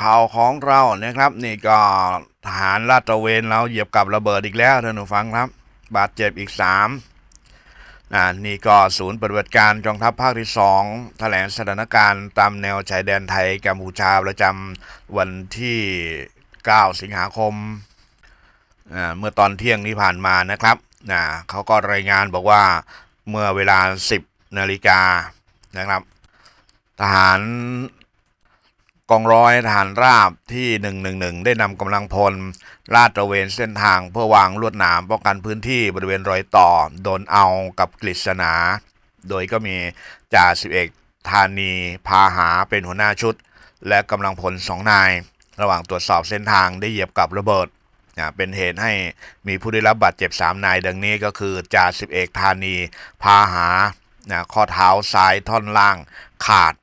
ข่าวของเรานะครับ นี่ก็ทหารลาดตระเวนเราเหยียบกับระเบิดอีกแล้วท่านผู้ฟังครับ บาดเจ็บอีกสามอ่านี่ก็ศูนย์ปฏิบัติการกองทัพภาคที่สองแถลงสถานการณ์ตามแนวชายแดนไทยกัมพูชาประจำวันที่ 9 สิงหาคมอ่าเมื่อตอนเที่ยงที่ผ่านมานะครับเขาก็รายงานบอกว่าเมื่อเวลา 10 นาฬิกานะครับทหาร กองร้อยทหารราบที่ 111 ได้นำกำลังพล ลาดตระเวนเส้นทางเพื่อวางลวดหนามป้องกันพื้นที่บริเวณรอยต่อ โดนเอากับกฤษณา โดยก็มีจ่าสิบเอกธานีพาหาเป็นหัวหน้าชุด และกำลังพลสองนาย ระหว่างตรวจสอบเส้นทางได้เหยียบกับระเบิดเป็นเหตุให้มีผู้ได้รับบาดเจ็บ3นาย ดังนี้ก็คือจ่าสิบเอกธานีพาหาข้อเท้าซ้ายท่อนล่างขาด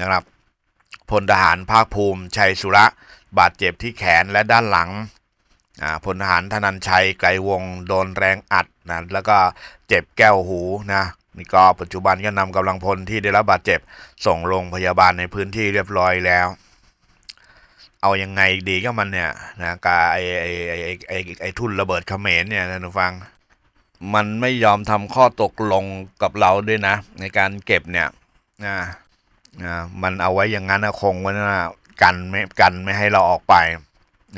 นะครับ พลทหารภาคภูมิชัยสุระ บาดเจ็บที่แขนและด้านหลังพลทหารธนันชัยไกรวงโดนแรงอัดนะแล้วก็เจ็บแก้วหูนะนี่ก็ปัจจุบันก็นำกำลังพลที่ได้รับบาดเจ็บ ส่งโรงพยาบาลในพื้นที่เรียบร้อยแล้ว เอายังไงดีก็มันเนี่ยนะกาไอไอไอไอไอไอทุนระเบิดเขมรเนี่ยท่านผู้ฟัง มันไม่ยอมทำข้อตกลงกับเราด้วยนะ ในการเก็บเนี่ยนะ นะมันเอาไว้อย่างนั้นนะคงไว้นะกันไม่กันไม่ให้เราออกไป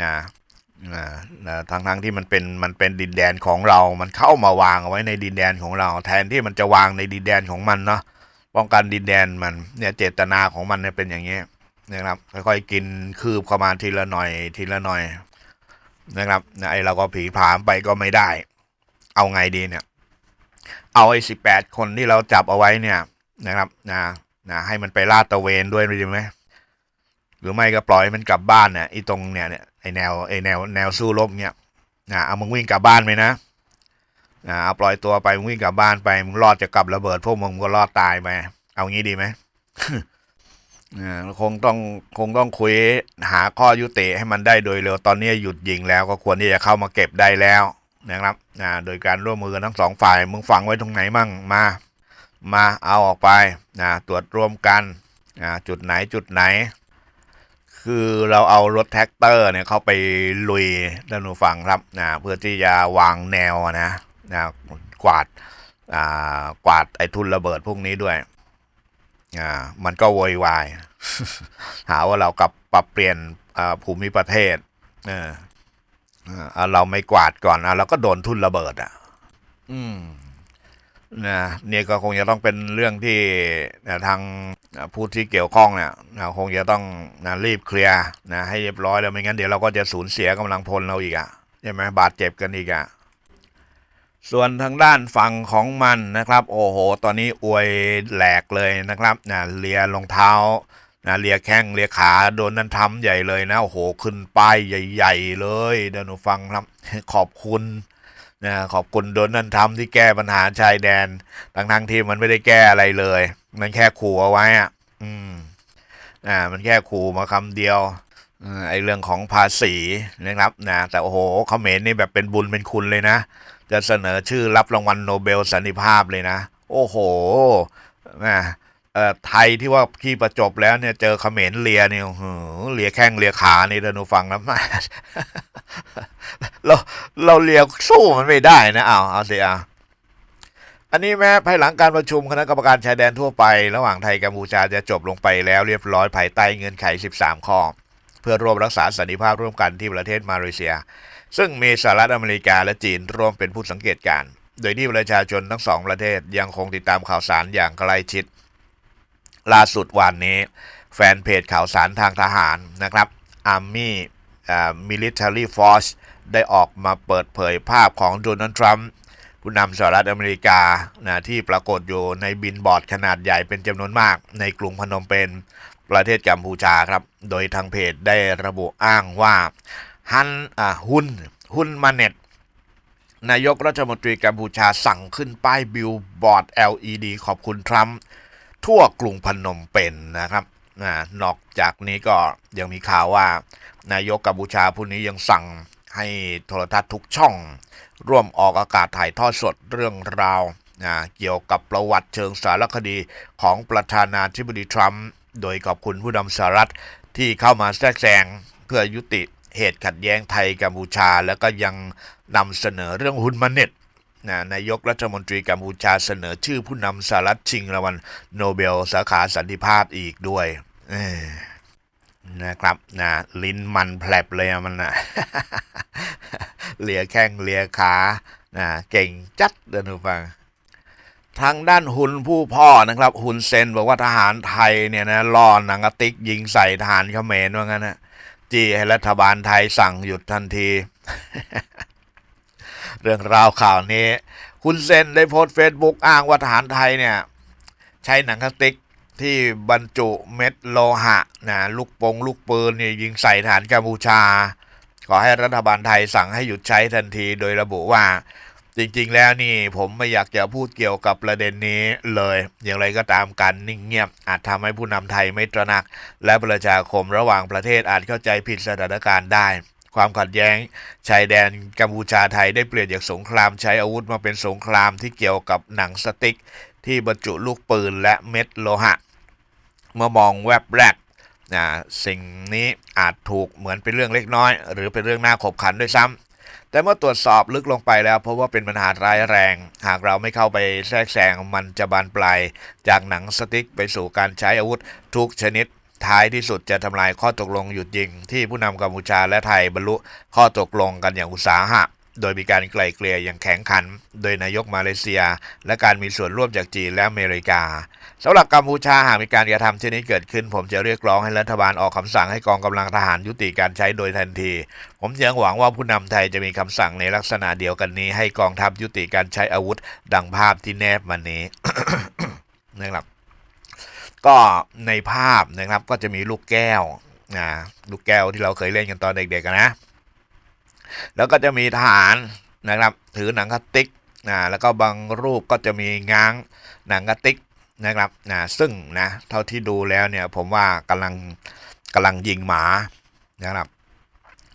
นะนะนะทั้งทั้งที่มันเป็นมันเป็นดินแดนของเรา มันเข้ามาวางเอาไว้ในดินแดนของเรา แทนที่มันจะวางในดินแดนของมันเนาะป้องกันดินแดนมันเนี่ยเจตนาของมันเนี่ยเป็นอย่างนี้นะครับค่อยๆกินคืบเข้ามาทีละหน่อยทีละหน่อยนะครับนะไอเราก็ผีผามไปก็ไม่ได้ เอาไงดีเนี่ย เอาไอ้สิบแปดคนที่เราจับเอาไว้เนี่ยนะครับนะ นะให้มันไปลาดตะเวนด้วยดีไหมหรือไม่ก็ปล่อยมันกลับบ้านเนี่ยไอ้ตรงเนี่ยเนี่ยไอ้แนวไอ้แนวแนวสู้รบเนี่ยนะเอามึงวิ่งกลับบ้านไปนะนะเอาปล่อยตัวไปมึงวิ่งกลับบ้านไปมึงรอดจะกลับระเบิดพวกมึงก็รอดตายไปเอางี้ดีไหมอ่าคงต้องคงต้องคุยหาข้อยุติให้มันได้โดยเร็วตอนนี้หยุดยิงแล้วก็ควรที่จะเข้ามาเก็บได้แล้วนะครับอ่าโดยการร่วมมือกันทั้งสองฝ่ายมึงฝังไว้ตรงไหนมั่งมา มาเอาออกไปนะตรวจรวมกันอ่าจุดไหนจุดไหน คือเราเอารถแท็กเตอร์เนี่ยเข้าไปลุยด้านหนูฟังครับนะเพื่อที่จะวางแนวนะนะกวาดอ่ากวาดไอ้ทุนระเบิดพวกนี้ด้วยอ่ามันก็โวยวายหาว่าเรากลับปรับเปลี่ยนภูมิประเทศเออเราไม่กวาดก่อนอะเราก็โดนทุนระเบิดอะ อืม นะเนี่ยก็คงจะต้องเป็นเรื่องที่นะทางผู้ที่เกี่ยวข้องเนี่ยคงจะต้องนะรีบเคลียร์นะให้เรียบร้อยแล้วไม่งั้นเดี๋ยวเราก็จะสูญเสียกำลังพลเราอีกอะใช่ไหมบาดเจ็บกันอีกอะส่วนทางด้านฝั่งของมันนะครับ โอ้โห ตอนนี้อวยแหลกเลยนะครับนะเลียรองเท้านะเลียแข้งเลียขาโดนนั้นทำใหญ่เลยนะโอ้โหขึ้นป้ายใหญ่ ๆ เลยเดี๋ยวหนูฟังครับขอบคุณ นะขอบคุณโดนนั้นทำที่แก้ปัญหาชายแดนทั้งทั้งที่มันไม่ได้แก้อะไรเลย มันแค่ขู่เอาไว้อะอืมอ่ามันแค่ขู่มาคำเดียวอไอเรื่องของภาษีนะครับนะแต่โอ้โหเขมรนี่แบบเป็นบุญเป็นคุณเลยนะ จะเสนอชื่อรับรางวัลโนเบลสันติภาพเลยนะ โอ้โหแม่เอ่อไทยที่ว่าขี้ประจบแล้วเนี่ยเจอเขมรเลียเนี่ยหือเลียแข้งเลียขานี่ท่านผู้ฟังนะม่ เราเราเลียสู้มันไม่ได้นะเอาเอาสิอะอันนี้แม้ภายหลังการประชุมคณะกรรมการชายแดนทั่วไป ระหว่างไทยกัมพูชาจะจบลงไปแล้วเรียบร้อยภายใต้เงื่อนไข 13 ข้อ เพื่อร่วมรักษาสันติภาพร่วมกันที่ประเทศมาเลเซีย ซึ่งมีสหรัฐอเมริกาและจีนร่วมเป็นผู้สังเกตการณ์โดยที่ประชาชนทั้งสองประเทศยังคงติดตามข่าวสารอย่างใกล้ชิด ล่าสุดวันนี้ แฟนเพจข่าวสารทางทหารนะครับ Army อ่า Military Force ได้ออกมาเปิดเผยภาพของโดนัลด์ทรัมป์ผู้นำสหรัฐอเมริกานะที่ปรากฏอยู่ในบินบอร์ดขนาดใหญ่เป็นจำนวนมาก ในกรุงพนมเปญประเทศกัมพูชาครับ โดยทางเพจได้ระบุอ้างว่าฮันอ่าฮุนฮุนมาเน็ตนายกรัฐมนตรีกัมพูชาสั่งขึ้นป้ายบิลบอร์ด LED ขอบคุณทรัมป์ทั่วกรุงพนมเปญนะครับนอกจากนี้ก็ยังมีข่าวว่านายกกัมพูชาผู้นี้ยังสั่ง ให้โทรทัศน์ทุกช่อง ร่วมออกอากาศถ่ายทอดสดเรื่องราวนะเกี่ยวกับประวัติเชิงสารคดีของประธานาธิบดีทรัมป์โดยขอบคุณผู้นำสหรัฐที่เข้ามาแทรกแซงเพื่อยุติเหตุขัดแย้งไทยกัมพูชา แล้วก็ยังนำเสนอเรื่องหุ้นมันเน็ตนะนายกรัฐมนตรีกัมพูชาเสนอชื่อผู้นำสหรัฐชิงรางวัลโนเบลสาขาสันติภาพอีกด้วย นะครับนะลิ้นมันแผลบเลยมันนะเลียแข้งเหลียขานะเก่งจัดเดินหูฟังทางด้านหุนผู้พ่อนะครับหุนเซนบอกว่าทหารไทยเนี่ยนะล่อหนังกระติกยิงใส่ทหารเขมรว่างั้นนะจี้ให้รัฐบาลไทยสั่งหยุดทันที เรื่องราวข่าวนี้ คุณเซนได้โพสต์เฟซบุ๊กอ้างว่าทหารไทยเนี่ย ใช้หนังกระติก ที่บรรจุเม็ดโลหะนะลูกปงลูกปืนเนี่ยยิงใส่ทหารกัมพูชา ขอให้รัฐบาลไทยสั่งให้หยุดใช้ทันทีโดยระบุว่า จริงๆ แล้วนี่ผมไม่อยากจะพูดเกี่ยวกับประเด็นนี้เลย อย่างไรก็ตามการนิ่งเงียบ อาจทำให้ผู้นำไทยไม่ตระหนัก และประชาคมระหว่างประเทศอาจเข้าใจผิดสถานการณ์ได้ความขัดแย้งชายแดนกัมพูชาไทยได้เปลี่ยนจากสงครามใช้อาวุธมาเป็นสงครามที่เกี่ยวกับหนังสติ๊ก ที่บรรจุลูกปืนและเม็ดโลหะ เมื่อมองแวบแรกนะสิ่งนี้อาจถูกเหมือนเป็นเรื่องเล็กน้อย หรือเป็นเรื่องน่าขบขันด้วยซ้ำแต่เมื่อตรวจสอบลึกลงไปแล้วเพราะว่าเป็นปัญหาร้ายแรง หากเราไม่เข้าไปแทรกแซงมันจะบานปลายจากหนังสติ๊กไปสู่การใช้อาวุธทุกชนิดท้ายที่สุดจะทำลายข้อตกลงหยุดยิง ที่ผู้นำกัมพูชาและไทยบรรลุข้อตกลงกันอย่างอุตสาหะ โดยมีการไกล่เกลี่ยอย่างแข็งขัน โดยนายกมาเลเซีย และการมีส่วนร่วมจากจีนและอเมริกา สำหรับกัมพูชาหากมีการกระทำเช่นนี้เกิดขึ้น ผมจะเรียกร้องให้รัฐบาลออกคำสั่งให้กองกำลังทหารยุติการใช้โดยทันที ผมยังหวังว่าผู้นำไทยจะมีคำสั่งในลักษณะเดียวกันนี้ ให้กองทัพยุติการใช้อาวุธ ดังภาพที่แนบมานี้นะครับ ก็ในภาพนะครับก็จะมีลูกแก้วนะลูกแก้วที่เราเคยเล่นกันตอนเด็กๆกันนะ แล้วก็จะมีทหารนะครับ ถือหนังกระติกนะแล้วก็บางรูปก็จะมีง้างหนังกระติก นะครับนะซึ่งนะเท่าที่ดูแล้วเนี่ยผมว่ากำลังกำลังยิงหมานะครับ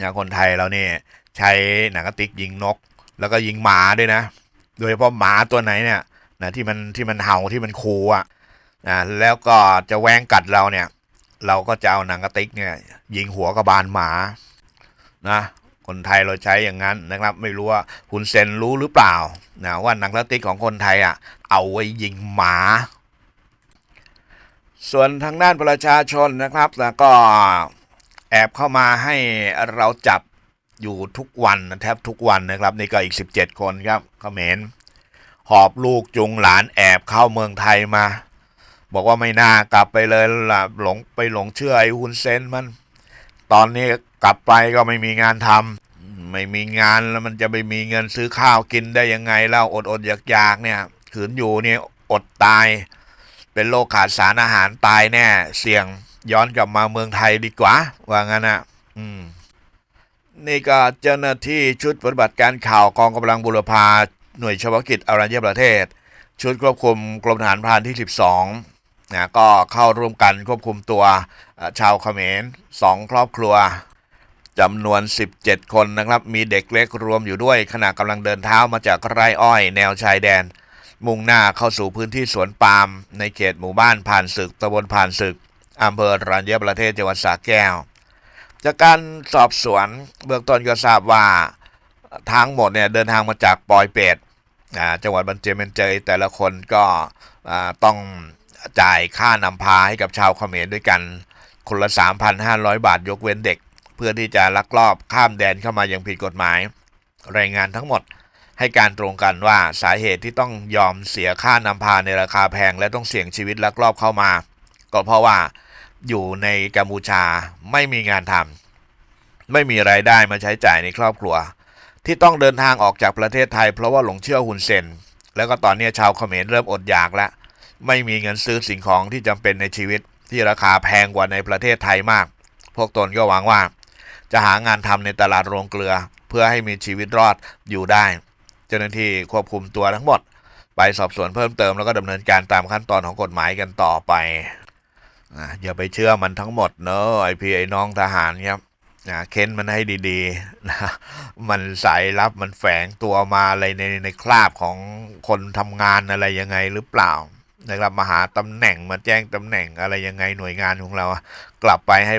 นะคนไทยเราเนี่ยใช้หนังกระติกยิงนก แล้วก็ยิงหมาด้วยนะ โดยเฉพาะหมาตัวไหนเนี่ยนะที่มันที่มันเห่าที่มันคูอะนะแล้วก็จะแว้งกัดเราเนี่ย เราก็จะเอาหนังกระติกเนี่ยยิงหัวกระบาลหมานะคนไทยเราใช้อย่างนั้นนะครับ ไม่รู้ว่าคุณเซนรู้หรือเปล่านะว่าหนังกระติกของคนไทยอะเอาไว้ยิงหมา ส่วนทางด้านประชาชนนะครับแล้วก็แอบเข้ามาให้เราจับอยู่ทุกวันแทบทุกวันนะครับ นี่ก็อีก 17 คนครับเขมรหอบลูกจุงหลานแอบเข้าเมืองไทยมา บอกว่าไม่น่ากลับไปเลยล่ะหลงไปหลงเชื่อไอ้ฮุนเซนมัน ตอนนี้กลับไปก็ไม่มีงานทำไม่มีงานแล้วมันจะไปมีเงินซื้อข้าวกินได้ยังไงเล่าอดอดอยากๆเนี่ยขืนอยู่เนี่ยอดตาย เป็นโรคขาดสารอาหารตายแน่ เสี่ยงย้อนกลับมาเมืองไทยดีกว่า ว่างั้นนะอืม นี่ก็เจ้าหน้าที่ชุดปฏิบัติการข่าวกองกำลังบุรพาหน่วยเฉพาะกิจอรัญญประเทศ ชุดควบคุมกรมทหารพรานที่ 12นะก็เข้าร่วมกันควบคุมตัวชาวเขมรสองครอบครัวจำนวน 17 คนนะครับ มีเด็กเล็กรวมอยู่ด้วยขณะกำลังเดินเท้ามาจากไร่อ้อยแนวชายแดน มุ่งหน้าเข้าสู่พื้นที่สวนปาล์มในเขตหมู่บ้านผ่านศึกตำบลผ่านศึกอำเภอรัญญประเทศจังหวัดสระแก้ว จากการสอบสวนเบื้องต้นก็ทราบว่าทั้งหมดเนี่ยเดินทางมาจากปอยเป็ดอ่าจังหวัดบันเจยเมนเจยแต่ละคนก็อ่าต้องจ่ายค่านำพาให้กับชาวเขมรด้วยกัน คนละ 3,500 บาทยกเว้นเด็ก เพื่อที่จะลักลอบข้ามแดนเข้ามาอย่างผิดกฎหมาย รายงานทั้งหมด ให้การตรงกันว่าสาเหตุที่ต้องยอมเสียค่านำพาในราคาแพงและต้องเสี่ยงชีวิตลักลอบเข้ามา ก็เพราะว่าอยู่ในกัมพูชาไม่มีงานทำไม่มีรายได้มาใช้จ่ายในครอบครัว ที่ต้องเดินทางออกจากประเทศไทยเพราะว่าหลงเชื่อหุนเซนแล้วก็ตอนนี้ชาวเขมรเริ่มอดอยากแล้ว ไม่มีเงินซื้อสิ่งของที่จำเป็นในชีวิตที่ราคาแพงกว่าในประเทศไทยมาก พวกตนก็หวังว่า จะหางานทำในตลาดโรงเกลือ เพื่อให้มีชีวิตรอดอยู่ได้ จ้าหน้าที่ควบคุมตัวทั้งหมด ไปสอบสวนเพิ่มเติมแล้วก็ดำเนินการตามขั้นตอนของกฎหมายกันต่อไปอะอย่าไปเชื่อมันทั้งหมดเนอะไอพีไอ้น้องทหารครับนะเค้นมันให้ดีๆนะมันสายลับมันแฝงตัวมาอะไรในในคราบของคนทำงานอะไรยังไงหรือเปล่านะครับมาหาตำแหน่งมาแจ้งตำแหน่งอะไรยังไงหน่วยงานของเรา กลับไปให้